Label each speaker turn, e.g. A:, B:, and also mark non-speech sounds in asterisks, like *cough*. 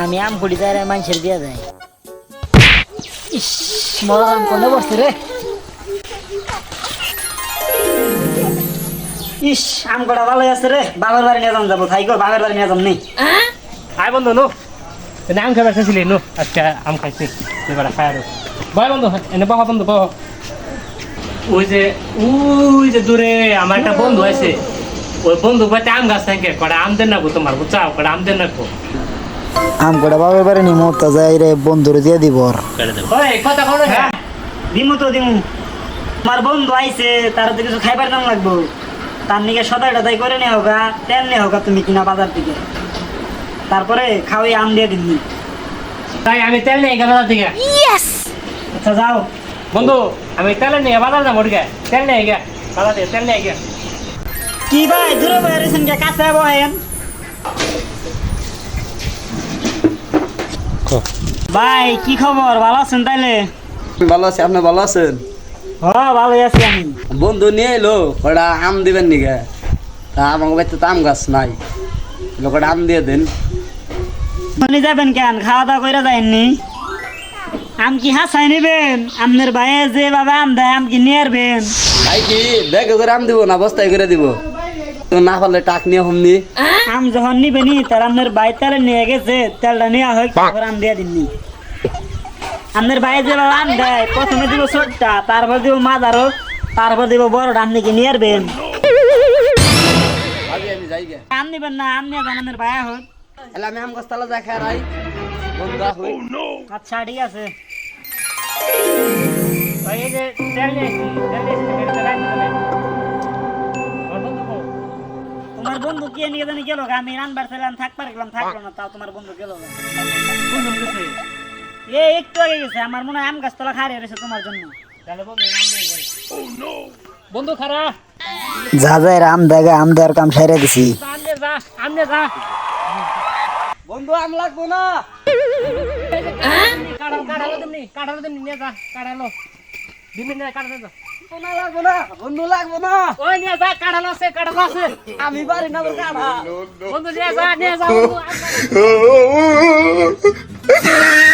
A: আমি আম কুড়ি যায় মানুষের দিয়ে। যায় ইস মজা আম কোনে বসছে রে? ইস আম কটা ভালো আছে রে। বাবার বাড়ি নিয়ে যাম যাব। থাই গো বাবার বাড়ি নিয়ে যাম নেই
B: আয় বন্ধু নো। এনে আম খাবার খাইছিলি নো। আজকে আম খাইছি। এবার খাই আর। বয় বন্ধু এনে বহ বন্ধু বহ। ওই যে ওই যে দূরে আমার একটা বন্ধু আছে। ওই বন্ধু বাড়িতে আম গাছ থাকে। কটা আম দেন নাকো তোমার বুঝছাও? কটা আম দেন নাকো
C: আম কটা বাবার বাড়ি নিমো তা যাই রে বন্ধুরে দিয়ে দিব।
B: ওই কথা কোনো
A: হ্যাঁ দিমু তো দিমু। আমার বন্ধু আইছে তার তো কিছু খাইবার দাম লাগবো। তার নিকে সদাই টদাই করে নিয়ে হোক তেল নিয়ে হোক তুমি কিনা বাজার থেকে তারপরে খাওয়াই আম দিয়ে দিবি
B: তাই আমি তেল নিয়ে গেল থেকে
A: আচ্ছা যাও।
B: বন্ধু আমি তেল নিয়ে বাজার যাব ওদিকে। তেল নিয়ে গে বাজার থেকে তেল নিয়ে গে
A: কি ভাই দূরে বয়ে রয়েছেন কে? কাছে বহেন। ভাই কি খবর? ভালো আছেন তাইলে?
D: ভালো আছি আপনি ভালো আছেন?
A: হ ভালো আছি আমি।
D: বন্ধু নিয়ে এলো ওটা আম দিবেন নিকে? তা আমাকে বাড়িতে তো আম গাছ নাই। লোকটা আম দিয়ে দেন।
A: শুনি যাবেন কেন? খাওয়া দাওয়া করে যায়নি? আম কি হাসাই নিবেন? আপনার ভাইয়ে যেভাবে আম দেয় আম কি নিয়ে আসবেন
D: ভাই কি ব্যাগে করে আম দিব না বস্তায় করে দিব? না পারলে টাক নিয়ে হমনি
A: আম যখন নিবেনি তার আপনার ভাই তেলে নিয়ে গেছে তেলটা নেওয়া হয় তারপর আম দিয়ে দিননি আপনার ভাই যেভাবে আম দেয় প্রথমে দিব ছোটটা তারপর দিব মাদারও তারপর দিব বড়টা আপনি কি নিয়ে আসবেন।
D: আমি যাই গে
A: আম নিবেন না আম নিয়ে যান আপনার ভাই হোক
D: তাহলে আমি আম গাছ তালা যাই খাই রাই। বন্ধু
A: আচ্ছা ঠিক আছে। তোমার বন্ধু কে নিয়ে জানি গেল আমি রানবার ছিলাম থাকবার গেলাম থাকল না তাও তোমার বন্ধু গেল এ একটু আগে গেছে আমার মনে হয় আম গাছ তলা খারে রয়েছে তোমার জন্য।
B: বন্ধু খারা
C: যা যায় রে আম দেখা আম দেওয়ার কাম সাইরে দিছি।
B: আমনে যা
D: বন্ধু আম লাগবো না।
B: কাটালো কাটালো তুমি কাটালো তুমি নিয়ে যা কাটালো দিমি নিয়ে কাটালো যা।
D: বন্ধু লাগবো না।
B: ওই নিয়ে যা কাটালো আছে কাটালো আছে।
D: আমি পারি না তোর
B: বন্ধু নিয়ে যা নিয়ে যা। *laughs*